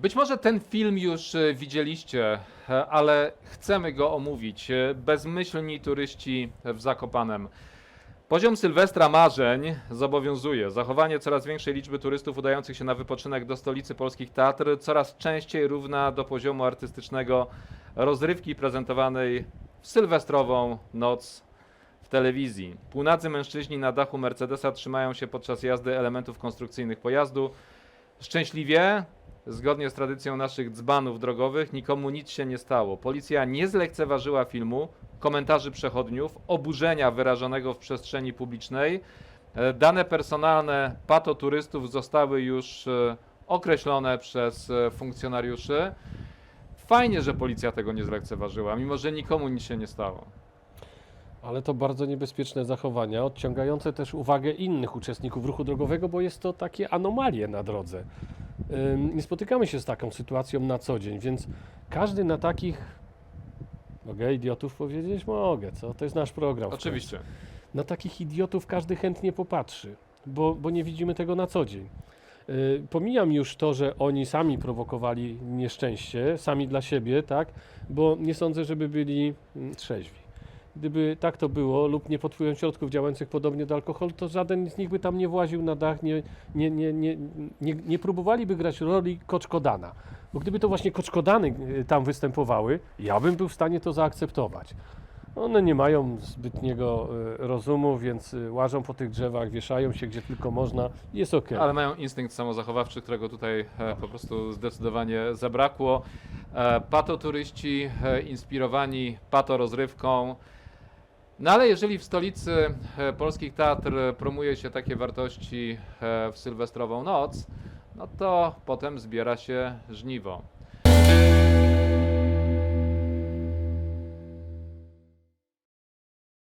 Być może ten film już e, widzieliście, e, ale chcemy go omówić. E, Bezmyślni turyści w Zakopanem. Poziom Sylwestra marzeń zobowiązuje. Zachowanie coraz większej liczby turystów udających się na wypoczynek do stolicy polskich teatr coraz częściej równa do poziomu artystycznego rozrywki prezentowanej w sylwestrową noc w telewizji. Półnadzy mężczyźni na dachu Mercedesa trzymają się podczas jazdy elementów konstrukcyjnych pojazdu. Szczęśliwie, zgodnie z tradycją naszych dzbanów drogowych, nikomu nic się nie stało. Policja nie zlekceważyła filmu, komentarzy przechodniów, oburzenia wyrażonego w przestrzeni publicznej. E, Dane personalne patoturystów zostały już e, określone przez e, funkcjonariuszy. Fajnie, że policja tego nie zlekceważyła, mimo że nikomu nic się nie stało. Ale to bardzo niebezpieczne zachowania, odciągające też uwagę innych uczestników ruchu drogowego, bo jest to takie anomalie na drodze. Nie spotykamy się z taką sytuacją na co dzień, więc każdy na takich. Mogę idiotów powiedzieć? Mogę, co? To jest nasz program. Oczywiście. Na takich idiotów każdy chętnie popatrzy, bo, bo nie widzimy tego na co dzień. Y, Pomijam już to, że oni sami prowokowali nieszczęście, sami dla siebie, tak? Bo nie sądzę, żeby byli mm, trzeźwi. Gdyby tak to było, lub nie pod wpływem środków działających podobnie do alkoholu, to żaden z nich by tam nie właził na dach, nie, nie, nie, nie, nie, nie próbowaliby grać roli koczkodana. Bo gdyby to właśnie koczkodany y, tam występowały, ja bym był w stanie to zaakceptować. One nie mają zbytniego y, rozumu, więc y, łażą po tych drzewach, wieszają się gdzie tylko można. Jest okej. Ale mają instynkt samozachowawczy, którego tutaj e, po prostu zdecydowanie zabrakło. E, patoturyści e, inspirowani patorozrywką. No ale jeżeli w stolicy e, polskich teatr promuje się takie wartości e, w sylwestrową noc, no to potem zbiera się żniwo.